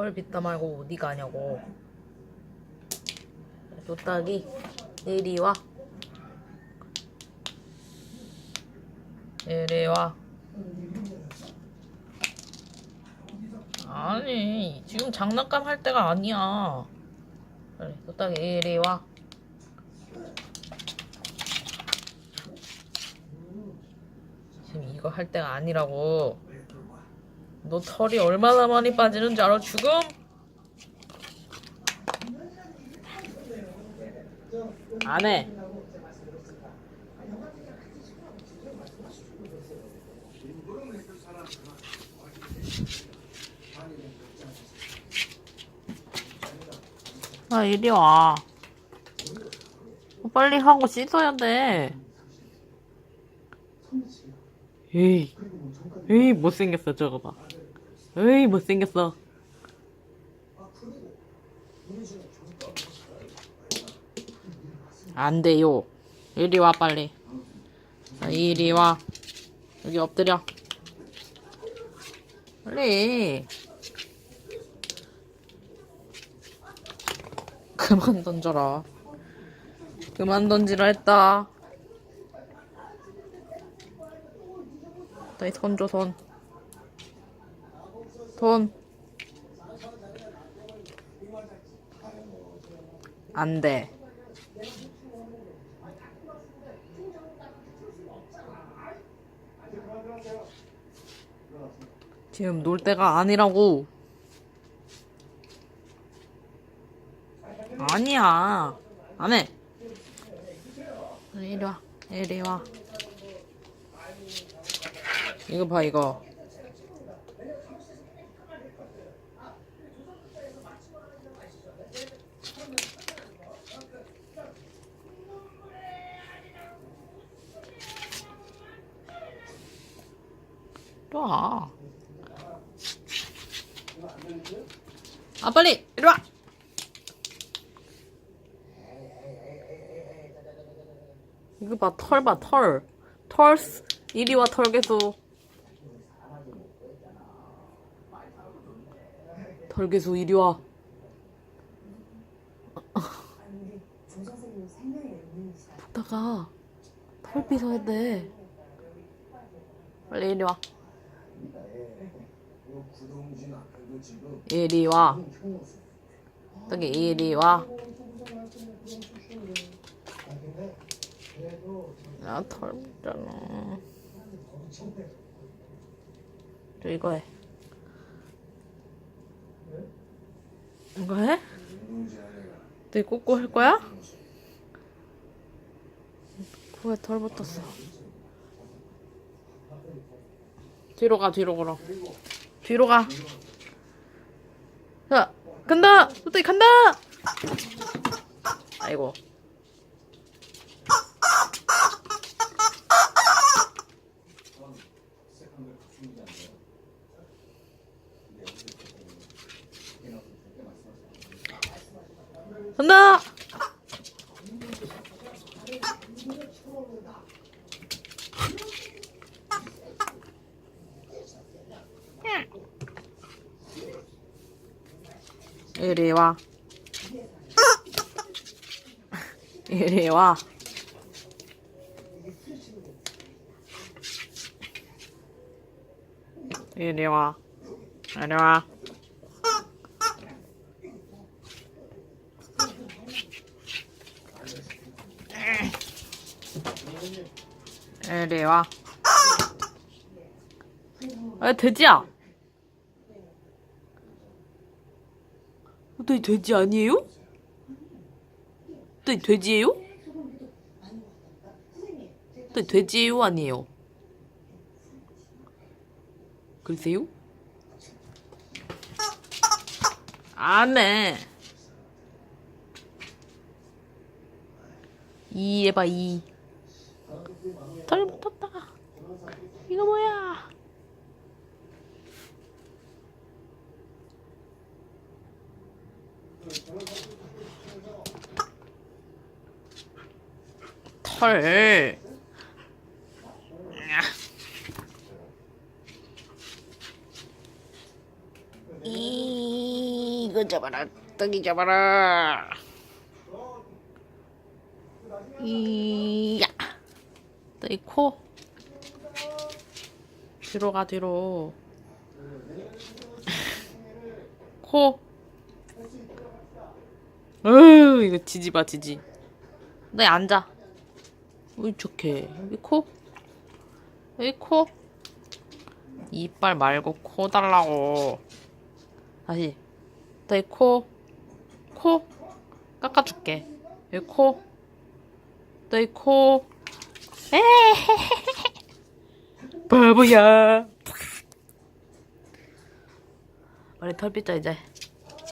털 빗다 말고 어디 가냐고. 노딱이 이리 와. 이리 와. 아니 지금 장난감 할 때가 아니야. 그래 노딱이 이리 와. 지금 이거 할 때가 아니라고. 너 털이 얼마나 많이 빠지는 줄 알아 지금? 안 해. 아 이리 와. 빨리 하고 씻어야 돼. 에이, 에이 못생겼어 저거 봐. 에이 못생겼어. 안 돼요. 이리 와 빨리. 자, 이리 와. 여기 엎드려. 빨리. 그만 던져라. 그만 던지라 했다. 너희 손 줘, 손. 손. 안 돼. 지금 놀 때가 아니라고. 아니야. 안 해. 이리 와. 이리 와. 이거 봐, 이거. 이리 와. 아, 빨리! 이리 와! 이거 봐, 털 봐, 털. 털, 이리 와, 털개수. 털개수, 이리 와. 푹다가 털 빗어야 돼. 빨리 이리 와. 이리 와. 저기 이리 와. 나털 묻잖아. 저 이거 해. 이거 해? 너 꼬꼬 할 거야? 코에 털 붙었어. 뒤로 가, 뒤로 걸어. 뒤로 가. 자, 간다! 또또 간다! 아이고. 간다! 이리 와. 이리 와. 이리 와. 이리 와. 이리 와. 아, 돼지야. 너 돼지 아니에요? 너 돼지예요? 너 돼지예요 아니에요? 글쎄요? 안해 이 해봐 이 털 붙었다 이거 뭐야 털. 이. 이거 잡아라. 떡이 잡아라. 이야. 떡이 코. 뒤로 가 뒤로. 코 으 이거 지지 마 지지 너 앉아 으이 좋게 여기 코 여기 코 이빨 말고 코 달라고 다시 너희 코, 코 깎아줄게. 여기 코, 너희 코. 에헤헤헤. 바보야. 머리 털 빗자 이제.